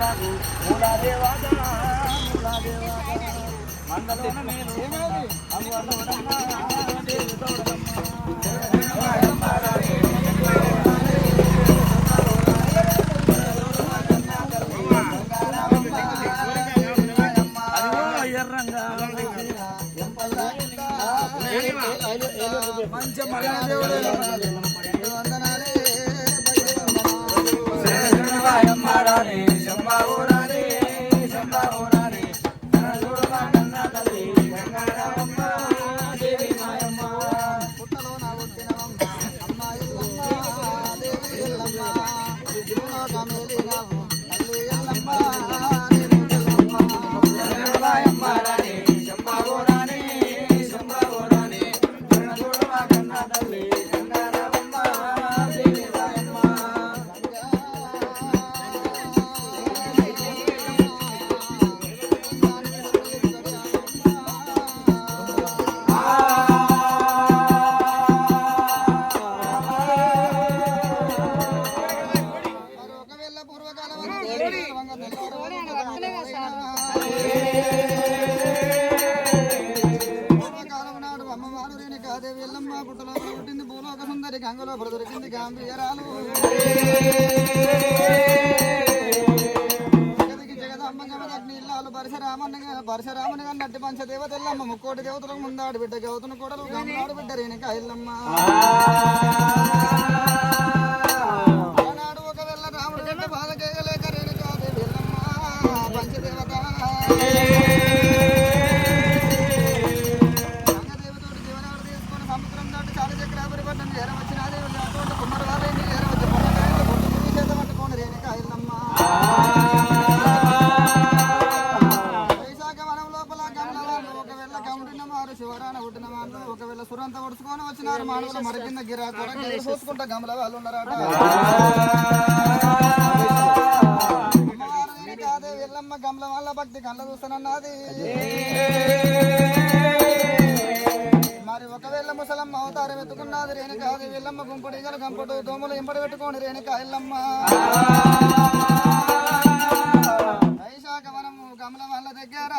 మా యాదవరాజు మూలాదేవాగా మూలాదేవాగా మందలోన నేను అమ్మ సౌడమ్మ దేవి సౌడమ్మ ahora. దొరికింది గాంభీరాలు జగదికి జగదమ్మ జగదగ్ని ఇల్లాలు పరశురామన్న నట్టి ఎల్లమ్మ ముక్కోటి దేవతలకు ముందాడు బిడ్డ గౌతను కూడా గంగాడు బిడ్డ రేణిక ఎల్లమ్మ మరి కింద గిరా కొర చూసుకుంటా గమల వాళ్ళు ఉన్నారట కాదే వెళ్ళమ్మ గమల భక్తి కళ్ళ చూస్తానన్నది. మరి ఒకవేళ ముసలమ్మ అవతారం ఎత్తుకున్నది రేణు కాదు వెళ్ళమ్మ గుంపడి గల గంపడు దోమలు ఇంపడి పెట్టుకోండి రేణుక ఎల్లమ్మ. వైశాఖ వనము గమల వాళ్ళ దగ్గర.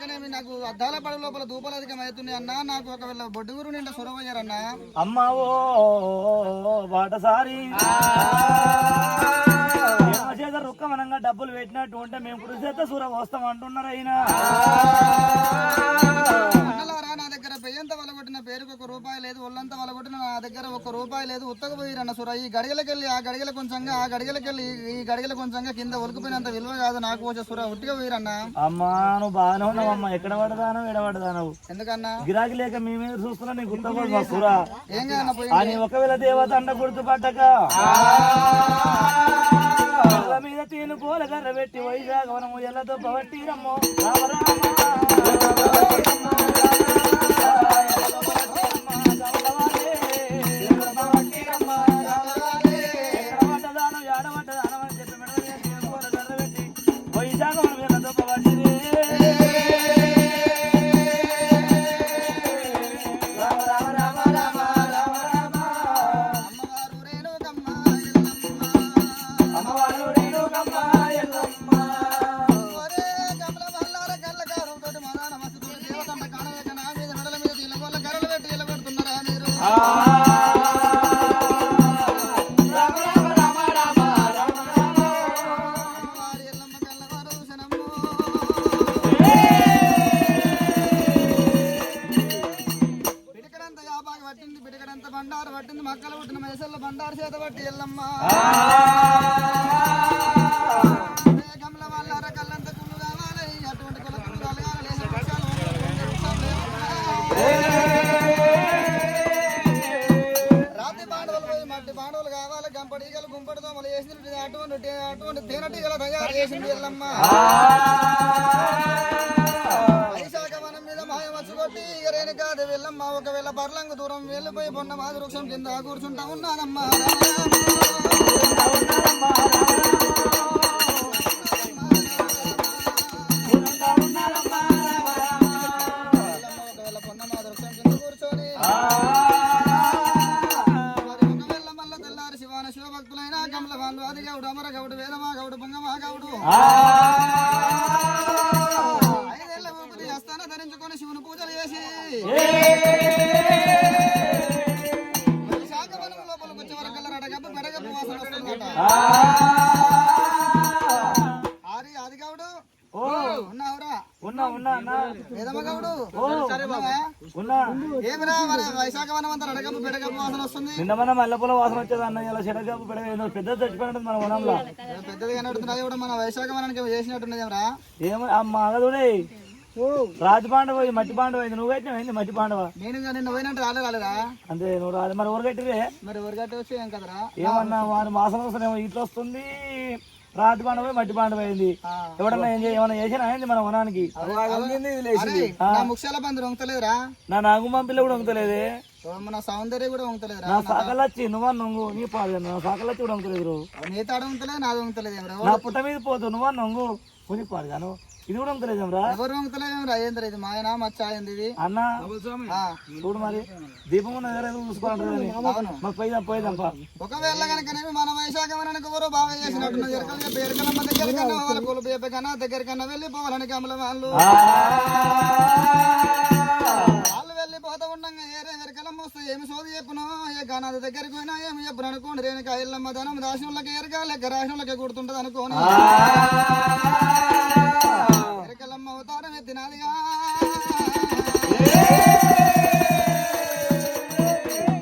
కనుకనేమి నాకు అద్దాల పడి లోపల దూపలు అధికం అవుతున్నాయి అన్న నాకు ఒకవేళ బొడ్డుగురు నిండా సొరవయ్యారన్న అమ్మ ఓ బాటసారి చేత రుక్కమనంగా డబ్బులు పెట్టినట్టు ఉంటే మేము ఇప్పుడు చేత సూర వస్తాం అంటున్నారు అయినా పెయ్యంత వలగొట్టిన పేరుకు ఒక రూపాయి లేదు ఒళ్ళంతా వలగొట్టిన నా దగ్గర ఒక రూపాయి లేదు. ఉత్తగ పోయిరన్న సుర ఈ గడిగలకెళ్ళి ఆ గడిగల కొంచెంగా ఆ గడిగలకెళ్ళి ఈ గడిగల కొంచెంగా కింద ఒలికిపోయినంత విలువ కాదు నాకు వచ్చే సుర. ఉట్టిగా పోయిరన్న? అమ్మా నువ్వు బాగానే ఉన్నావు అమ్మ. ఎక్కడ పడదాను ఎడ పడదానవు ఎందుకన్నా? గిరాకీ లేక మీ మీద చూస్తున్నా నీకు గుర్తుపడు మా సురా. ఏం అని ఒకవేళ దేవత అండ గుర్తుపట్టక మీద తీను కోల కర్ర పెట్టి వైజాగ్ వనము ఎల్లతో పవట్టి రమ్మో రామ రామ. బండారు పట్టింది మక్కలు పుట్టిన మైసల్ల బండారు చేత పట్టి ఎల్లమ్మ. గమల వాళ్ళ కళ్ళంత కుళ్ళు కావాలి అటువంటి కుల కుళ్ళు కలగాలి రాతి పోయి మట్టి కావాలి గంపడీగలు గుంపడి మళ్ళీ వేసింది అటువంటి అటువంటి తేనెటీగల తయారు చేసింది ఎల్లమ్మ. ఒకవేళ బర్లంగు దూరం వెళ్ళిపోయి పొన్న మాది కింద కూర్చుంటా ఉన్నానమ్మా ఒకవేళ వెళ్ళ మల్ల శివాన శివభక్తులైన కమల వాళ్ళు అది గౌడు అమర గౌడు వేదమా గౌడు పొంగమా గౌడు. అస్తాన ధరించుకొని శివుని పూజలు చేసి. లోపలికి వచ్చే వరకు వాసన వస్తుందట ఆరి ఆది గౌడు ఓ ఉన్నావురా ఉన్నా ఉన్నా అన్నా వేదమ్మ గౌడు. ఓ. ఉన్నావా? ఉన్నా. ఏమిరా మరి వైశాఖ వనం అంతా రడగప్పు పెడగప్పు వాసన వస్తుంది. నిన్న మన మల్లెపూల వాసన వచ్చేది అన్న ఇలా చెడగాపు పెడగా పెద్ద చచ్చిపోయినట్టు మన వనంలో. ఏ పెద్దదిగా నడుతున్నది కూడా మన వైశాఖ వనానికి చేసినట్టున్నది ఏమరా ఏమో ఆ మగదుడే. రాజు పాండవ ఇది మట్టి పాండవ ఇది నువ్వు కట్టిన ఏంది మట్టి పాండవ నేను నిన్న పోయినట్టు రాలే రాలేదా? అంతే నువ్వు రాదు మరి ఊరు కట్టిరే మరి ఊరిగట్ట వచ్చి ఏం కదరా. ఏమన్నా వారి మాసం వస్తేనేమో ఇట్లా వస్తుంది. రాతి పాండవ మట్టి పాండవ అయింది. ఎవడన్నా ఏం చేయ ఏమన్నా చేసినా అయింది మన వనానికి? ముక్షాల బంధు వంగతలేదురా. నా నాగుమం పిల్ల కూడా వంగుతలేదే. మన సౌందర్య కూడా వంగతలేదురా నా సాకలచ్చి నువ్వు నొంగు నీ పాడు నా సాకలచ్చి కూడా వంగుతలేదు నీ తాడ వంగతలేదు నాది వంగతలేదు నా పుట్ట మీద పోతు నువ్వు నొంగు కొని పాడు గాను. ఇది కూడా వంగుతలేదు రా ఎవరు ఏమరా ఏంద్ర ఇది? మాయనా మచ్చ ఏంది ఇది అన్న చూడు మరి. దీపం ఉన్న దగ్గర చూసుకోవాలి మాకు పోయిదాం పోయిదాం ఒకవేళ కనుకనేమి మన వైశాఖ ఎవరో బాగా చేసినట్టున్నది ఎరకలుగా పేరుకనమ్మ దగ్గర కన్నా వాళ్ళ కొలు పేప కన్నా దగ్గర కన్నా వెళ్ళిపోవాలని కమల వాళ్ళు. వాళ్ళు వెళ్ళిపోతా ఉండంగా ఏరే వస్తే ఏమి సోది చెప్పును? ఏ గనాది దగ్గరికి పోయినా ఏమి చెప్పును అనుకోండి. రేణుక ఇల్లమ్మ ధనం రాసినోళ్ళకి ఎరక లెక్క రాసినోళ్ళకి గుర్తుంటది అనుకోని. కలమ్మ అవతారం ఎత్తినాదిగా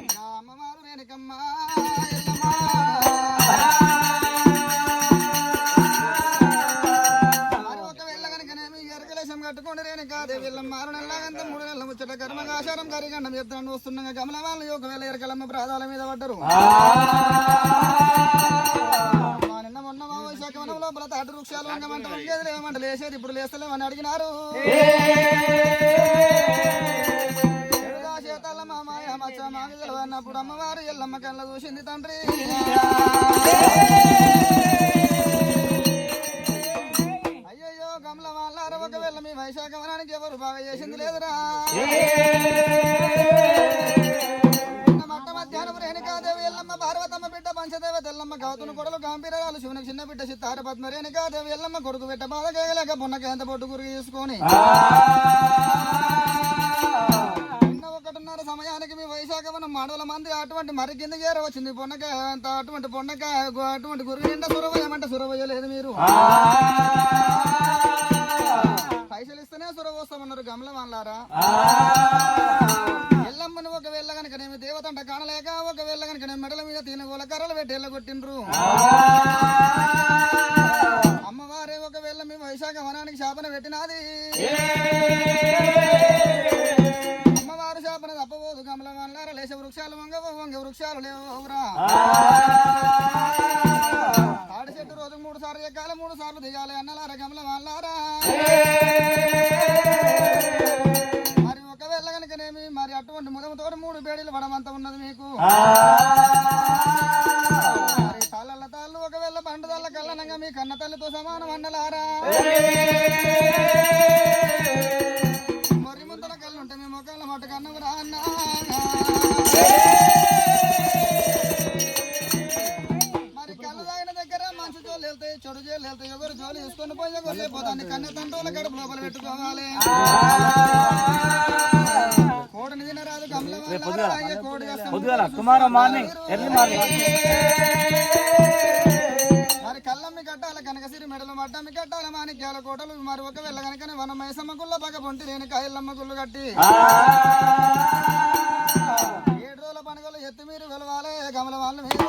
నా అమ్మవారు రేణుకమ్మ ఎల్లమ్మ. మరి ఒకవేళ కనుకనేమి ఎరకలేశం కట్టుకొని రేణుక దేవిల్లం మారు నెలలాగంత మూడు నెలల ముచ్చట కర్మగాశారం కరిగండం ఎత్తాను వస్తుండగా గమల వాళ్ళు ఒకవేళ ఎరకలమ్మ ప్రాధాల మీద పడ్డరు. వృక్షాలు వంగమంట వంగేది లేమంట లేసేది ఇప్పుడు లేస్తలేమని అడిగినారు. చేతాల మచ్చ అన్నప్పుడు అమ్మవారు ఎల్లమ్మ కళ్ళ చూసింది తండ్రి. అయ్యయ్యో గమల వాళ్ళార ఒకవేళ మీ వైశాఖ వనానికి ఎవరు బాగా చేసింది లేదురా? చిన్న బిడ్డ సిత్తార పద్మ రేణుకాదేవి ఎల్లమ్మ కొడుకు బిడ్డ బాధ కేగలేక బున్నకి ఎంత పొట్టు గురి తీసుకొని నిన్న ఒకటిన్నర సమయానికి మీ వైశాఖ వనం మాడవల మంది అటువంటి మరి కింద చేర వచ్చింది పొన్నకాయ అంత అటువంటి పొన్నకాయ గు- అటువంటి గురుగు నిండా సురవయమంటే సురవయ్యలేదు మీరు. పైసలు ఇస్తేనే సురవస్తామన్నారు గమల వాళ్ళారా ఎల్లమ్మని ఒక వెళ్ళ కనుక నేను దేవతంట కానలేక ఒక వెళ్ళ కనుక నేను మెడల మీద తిన గోల కర్రలు పెట్టి ఎల్ల అమ్మవారు శాపన తప్పబోదు. కమల వల్లార లేచ వృక్షాలు వంగవు వంగ వృక్షాలు లేవురా తాడి చెట్టు రోజు మూడు సార్లు ఎక్కాలి మూడు సార్లు దిగాలి అన్నలార కమల వల్లారా మరి ఒకవేళ కనుకనేమి మరి అటువంటి ముదముతో మూడు బేడీలు పడమంత ఉన్నది మీకు. తల్ల కల్లనంగా మీ కన్న తల్లితో సమానం అన్నలారా. మొర్రి ముంతల కళ్ళు ఉంటే మీ మొక్కల మట్ట కన్నవరా అన్నా. మరి కళ్ళు తాగిన దగ్గర మంచి జోలు వెళ్తాయి చెడు జోలు వెళ్తాయి ఎవరు జోలు తీసుకొని పోయి ఎవరు లేకపోతాన్ని కన్న తండ్రుల కడుపు లోపల పెట్టుకోవాలి. కోడని తినరాదు కమల కోడి టుమారో మార్నింగ్ ఎర్లీ మార్నింగ్. మడ్డమ్మి కట్టాల మాణిక్యాల కోటలు మరి ఒక వెళ్ళ కనుకనే వన మైసమ్మ గుళ్ళ పగ పొంటి లేని కాయలమ్మ గుళ్ళు కట్టి. ఏడు రోజుల పండుగలు ఎత్తు మీరు వెలవాలే గమల వాళ్ళు మీరు.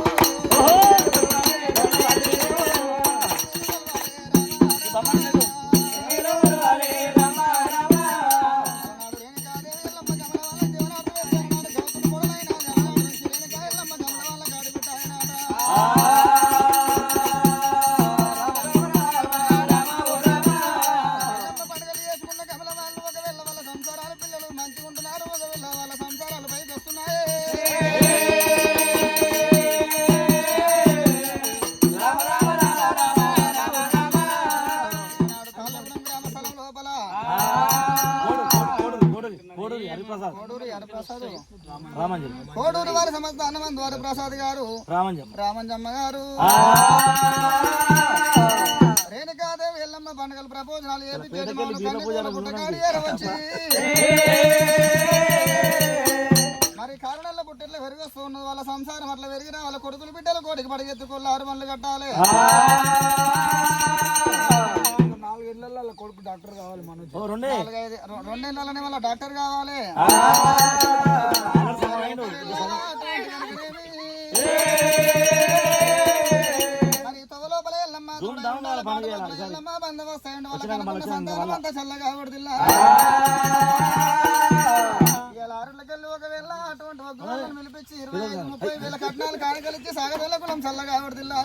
కోడూరి హరిప్రసాద్ కోడూరి వారి సంస్థ హనుమంత్ వారి ప్రసాద్ గారు. రామంజన్ రామంజమ్మ గారు. రేణుకాదేవి ఎల్లమ్మ పండుగలు ప్రపోజనాలు ఏపీ వచ్చి. మరి కారణాల పుట్టిట్లో పెరిగొస్తూ ఉన్నది. వాళ్ళ సంసారం అట్లా పెరిగిన వాళ్ళ కొడుకులు బిడ్డలు కోడికి పడిగెత్తుకోళ్ళు ఆరు మండలు కట్టాలి. నాలుగేళ్ళలో కొడుకు డాక్టర్ కావాలి మన ఓ రెండే. రెండేళ్ళనే వాళ్ళ డాక్టర్ కావాలి. బందోబస్తు చల్లగా కొడుతుల్లా. ఒకవేళ అటువంటి వాళ్ళని పిలిపించి ఇరవై ముప్పై వేల కట్నాలు కానుకలిచ్చి సాగదల కులం చల్లగా కొడుతుల్లా.